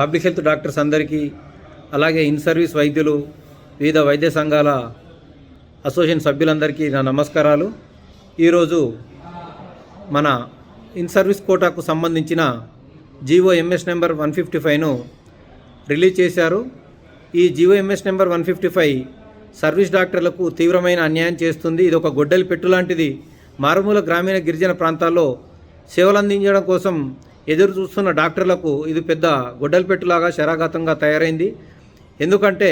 Public health doctors అందరికీ అలాగే in service వైద్యులు వివిధ వైద్య సంఘాల అసోసియేషన్ సభ్యులందరికీ నా నమస్కారాలు. ఈరోజు మన ఇన్ సర్వీస్ కోటాకు సంబంధించిన GO MS number one fifty ఫైవ్ను release చేశారు. ఈ GO MS number one fifty five service డాక్టర్లకు తీవ్రమైన అన్యాయం చేస్తుంది. ఇది ఒక గొడ్డలి పెట్టు లాంటిది. మారుమూల గ్రామీణ గిరిజన ప్రాంతాల్లో సేవలు అందించడం కోసం ఎదురు చూస్తున్న డాక్టర్లకు ఇది పెద్ద గొడ్డలపెట్టులాగా శరాఘాతంగా తయారైంది. ఎందుకంటే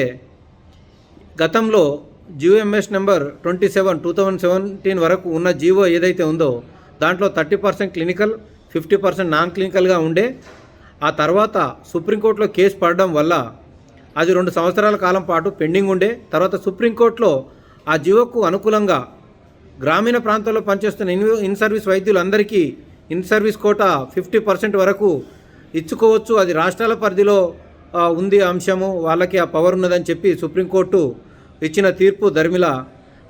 గతంలో GO MS number twenty seven two thousand seventeen వరకు ఉన్న జీవో ఏదైతే ఉందో దాంట్లో thirty percent clinical fifty percent non క్లినికల్గా ఉండే. ఆ తర్వాత సుప్రీంకోర్టులో కేసు పడడం వల్ల అది రెండు సంవత్సరాల కాలం పాటు పెండింగ్ ఉండే. తర్వాత సుప్రీంకోర్టులో ఆ జీవోకు అనుకూలంగా గ్రామీణ ప్రాంతాల్లో పనిచేస్తున్న in in service వైద్యులందరికీ in service quota fifty percent వరకు ఇచ్చుకోవచ్చు. అది రాష్ట్రాల పరిధిలో ఉంది అంశము. వాళ్ళకి ఆ పవర్ ఉన్నదని చెప్పి సుప్రీంకోర్టు ఇచ్చిన తీర్పు ధర్మిల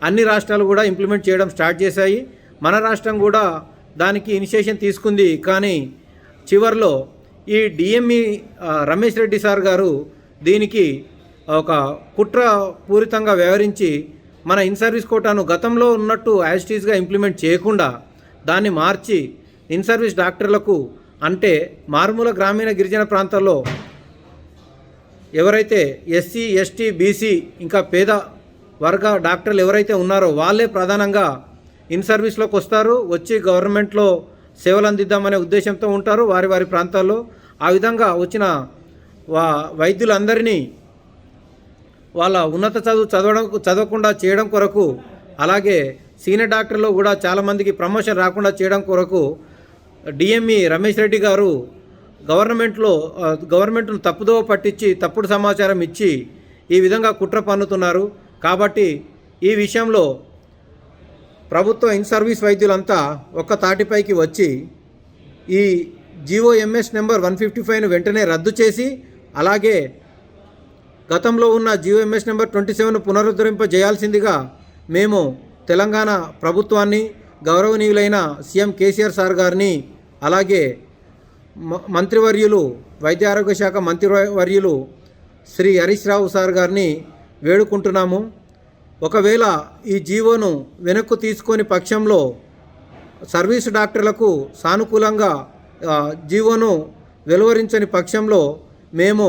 అన్ని రాష్ట్రాలు కూడా ఇంప్లిమెంట్ చేయడం స్టార్ట్ చేశాయి. మన రాష్ట్రం కూడా దానికి ఇనిషియేషన్ తీసుకుంది. కానీ చివర్లో ఈ డిఎంఈ రమేష్ రెడ్డి సార్ గారు దీనికి ఒక కుట్ర పూరితంగా వ్యవహరించి మన ఇన్ సర్వీస్ కోటాను గతంలో ఉన్నట్టు యాజిటీస్గా ఇంప్లిమెంట్ చేయకుండా దాన్ని మార్చి ఇన్ సర్వీస్ డాక్టర్లకు అంటే మారుమూల గ్రామీణ గిరిజన ప్రాంతాల్లో ఎవరైతే ఎస్సీ ఎస్టీ బీసీ ఇంకా పేద వర్గ డాక్టర్లు ఎవరైతే ఉన్నారో వాళ్ళే ప్రధానంగా ఇన్ సర్వీస్లోకి వస్తారు వచ్చి గవర్నమెంట్లో సేవలు అందిద్దామనే ఉద్దేశంతో ఉంటారు వారి వారి ప్రాంతాల్లో. ఆ విధంగా వచ్చిన వా వైద్యులందరినీ వాళ్ళ ఉన్నత చదువు చదవడం చదవకుండా చేయడం కొరకు అలాగే సీనియర్ డాక్టర్లో కూడా చాలామందికి ప్రమోషన్ రాకుండా చేయడం కొరకు డిఎంఈ రమేష్ రెడ్డి గారు గవర్నమెంట్లో గవర్నమెంట్ను తప్పుదోవ పట్టించి తప్పుడు సమాచారం ఇచ్చి ఈ విధంగా కుట్ర పన్నుతున్నారు. కాబట్టి ఈ విషయంలో ప్రభుత్వ ఇన్ సర్వీస్ వైద్యులంతా ఒక్క తాటిపైకి వచ్చి ఈ జీఓఎంఎస్ నెంబర్ వన్ ఫిఫ్టీ ఫైవ్ను వెంటనే రద్దు చేసి అలాగే గతంలో ఉన్న జియోఎంఎస్ నెంబర్ ట్వంటీ సెవెన్ పునరుద్ధరింపజేయాల్సిందిగా మేము తెలంగాణ ప్రభుత్వాన్ని గౌరవనీయులైన సీఎం కేసీఆర్ సార్ గారిని అలాగే మ- మంత్రివర్యులు వైద్య ఆరోగ్య శాఖ మంత్రివర్యులు శ్రీ హరీష్ రావు సార్ గారిని వేడుకుంటున్నాము. ఒకవేళ ఈ జీవోను వెనక్కు తీసుకొని పక్షంలో సర్వీసు డాక్టర్లకు సానుకూలంగా జీవోను వెలువరించని పక్షంలో మేము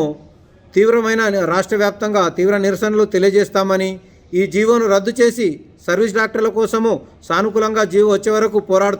తీవ్రమైన రాష్ట్ర వ్యాప్తంగా తీవ్ర నిరసనలు తెలియజేస్తామని ఈ జీవోను రద్దు చేసి సర్వీస్ డాక్టర్ల కోసము సానుకూలంగా జీవో వచ్చే వరకు పోరాడు